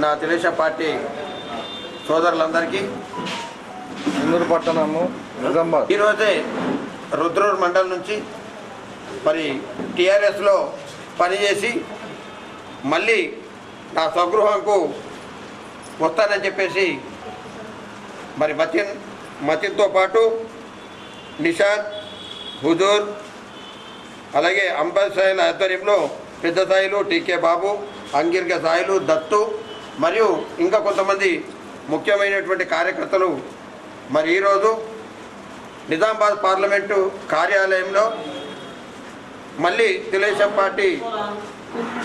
నా తెలుగుదేశం పార్టీ సోదరులందరికీ ఇందూరు పట్టణము నిజామాబాద్. ఈరోజే రుద్రూర్ మండలం నుంచి మరి టీఆర్ఎస్లో పనిచేసి మళ్ళీ నా స్వగృహంకు వస్తానని చెప్పేసి మరి మతిన్ మతిన్తో పాటు నిషాద్ హుజూర్ అలాగే అంబర్ సాయిల ఆధ్వర్యంలో పెద్ద సాయిలు టీకే బాబు అంగిరిక సాయిలు దత్తు మరియు ఇంకా కొంతమంది ముఖ్యమైనటువంటి కార్యకర్తలు. మరి ఈరోజు నిజామాబాద్ పార్లమెంటు కార్యాలయంలో మళ్ళీ తెలుగుదేశం పార్టీ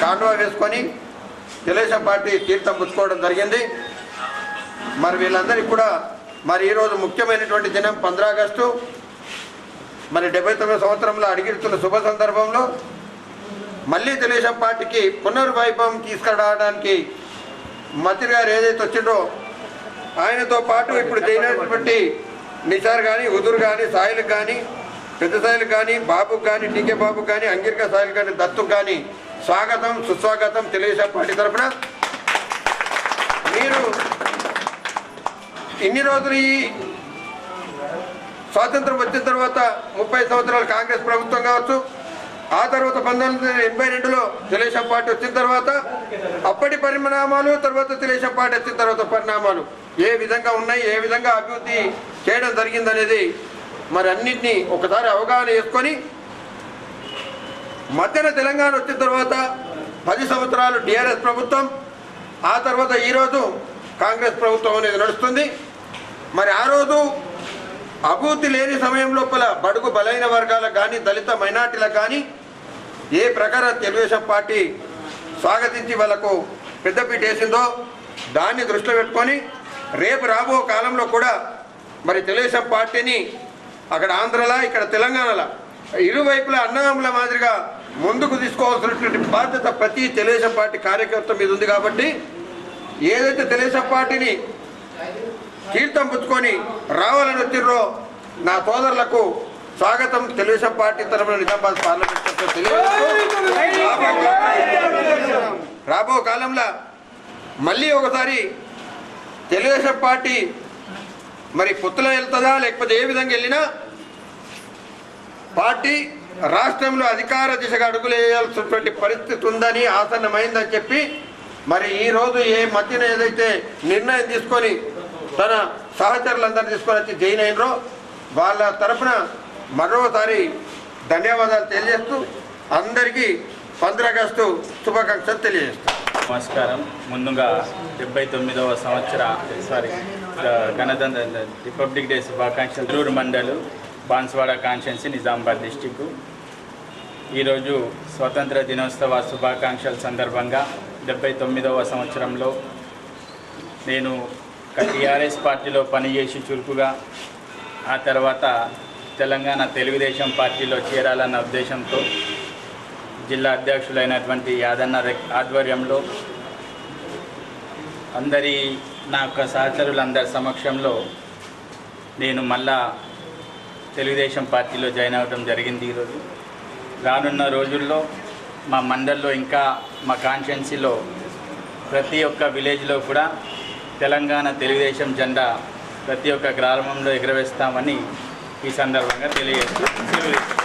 కాండువా వేసుకొని తెలుగుదేశం పార్టీ తీర్థం పుచ్చుకోవడం జరిగింది. మరి వీళ్ళందరికీ కూడా మరి ఈరోజు ముఖ్యమైనటువంటి దినం పంద్రా ఆగస్టు. మరి డెబ్బై తొమ్మిది సంవత్సరంలో అడిగిస్తున్న శుభ సందర్భంలో మళ్ళీ తెలుగుదేశం పార్టీకి పునర్వైభవం తీసుకురావడానికి మంత్రి గారు ఏదైతే వచ్చిందో ఆయనతో పాటు ఇప్పుడు చేయనటువంటి నిషార్ కానీ ఉదురు కానీ సాయిలకు కానీ పెద్ద సాయిలకు కానీ బాబుకు కానీ టీకే బాబుకు కానీ అంగిరిక సాయిలు కానీ దత్తుకు కానీ స్వాగతం సుస్వాగతం తెలుగుదేశం పార్టీ తరఫున. మీరు ఇన్ని రోజులు ఈ స్వాతంత్రం వచ్చిన తర్వాత ముప్పై సంవత్సరాలు కాంగ్రెస్ ప్రభుత్వం కావచ్చు ఆ తర్వాత పంతొమ్మిది వందల ఎనభై రెండులో తెలుగుదేశం పార్టీ వచ్చిన తర్వాత అప్పటి పరిణామాలు తర్వాత తెలుగుదేశం పార్టీ వచ్చిన తర్వాత పరిణామాలు ఏ విధంగా ఉన్నాయి ఏ విధంగా అభివృద్ధి చేయడం జరిగిందనేది మరి అన్నింటినీ ఒకసారి అవగాహన చేసుకొని మధ్యన తెలంగాణ వచ్చిన తర్వాత పది సంవత్సరాలు టీఆర్ఎస్ ప్రభుత్వం ఆ తర్వాత ఈరోజు కాంగ్రెస్ ప్రభుత్వం అనేది నడుస్తుంది. మరి ఆ రోజు అభివృద్ధి లేని సమయం లోపల బడుగు బలైన వర్గాలకు కానీ దళిత మైనార్టీలకు కానీ ఏ ప్రకారం తెలుగుదేశం పార్టీ స్వాగతించి వాళ్ళకు పెద్దపీట వేసిందో దాన్ని దృష్టిలో పెట్టుకొని రేపు రాబో కాలంలో కూడా మరి తెలుగుదేశం పార్టీని అక్కడ ఆంధ్రలా ఇక్కడ తెలంగాణలో ఇరువైపులా అన్నదమ్ముల మాదిరిగా ముందుకు తీసుకోవాల్సినటువంటి బాధ్యత ప్రతి తెలుగుదేశం పార్టీ కార్యకర్త మీద ఉంది కాబట్టి ఏదైతే తెలుగుదేశం పార్టీని తీర్థం పుచ్చుకొని రావాలని వచ్చిర్రో నా సోదరులకు స్వాగతం తెలుగుదేశం పార్టీ తరఫున నిజామాబాద్ పార్లమెంట్ రాబో కాలంలో- మళ్ళీ ఒకసారి తెలుగుదేశం పార్టీ మరి పొత్తులో వెళ్తుందా లేకపోతే ఏ విధంగా వెళ్ళినా పార్టీ రాష్ట్రంలో అధికార దిశగా అడుగులు వేయాల్సినటువంటి పరిస్థితి ఉందని ఆసన్నమైందని చెప్పి మరి ఈరోజు ఏ మధ్యన ఏదైతే నిర్ణయం తీసుకొని తన సహచరులందరూ తీసుకొని వచ్చి జైన్ అయినరో వాళ్ళ తరఫున మరోసారి ధన్యవాదాలు తెలియజేస్తూ అందరికీ పంద్ర ఆగస్టు శుభాకాంక్షలు తెలియజేస్తాను నమస్కారం. ముందుగా డెబ్బై తొమ్మిదవ సంవత్సర సారీ గణతంత్ర రిపబ్లిక్ డే శుభాకాంక్షలు. తిరూరు మండలు బాన్స్వాడ కాన్స్టిట్యున్సీ నిజామాబాద్ డిస్టిక్ ఈరోజు స్వతంత్ర దినోత్సవ శుభాకాంక్షల సందర్భంగా డెబ్బై తొమ్మిదవ సంవత్సరంలో నేను టీఆర్ఎస్ పార్టీలో పనిచేసి చురుకుగా ఆ తర్వాత తెలంగాణ తెలుగుదేశం పార్టీలో చేరాలన్న ఉద్దేశంతో జిల్లా అధ్యక్షులైనటువంటి యాదన్న రెక్- ఆధ్వర్యంలో అందరి నా యొక్క సహచరులందరి సమక్షంలో నేను మళ్ళా తెలుగుదేశం పార్టీలో జాయిన్ అవ్వడం జరిగింది ఈరోజు. రానున్న రోజుల్లో మా మండల్లో ఇంకా మా కాన్స్టిట్యున్సీలో ప్రతి ఒక్క విలేజ్లో కూడా తెలంగాణ తెలుగుదేశం జెండా ప్రతి ఒక్క గ్రామంలో ఎగరవేస్తామని ఈ సందర్భంగా తెలియజేస్తూ సెలవు తీసుకుంటున్నాను.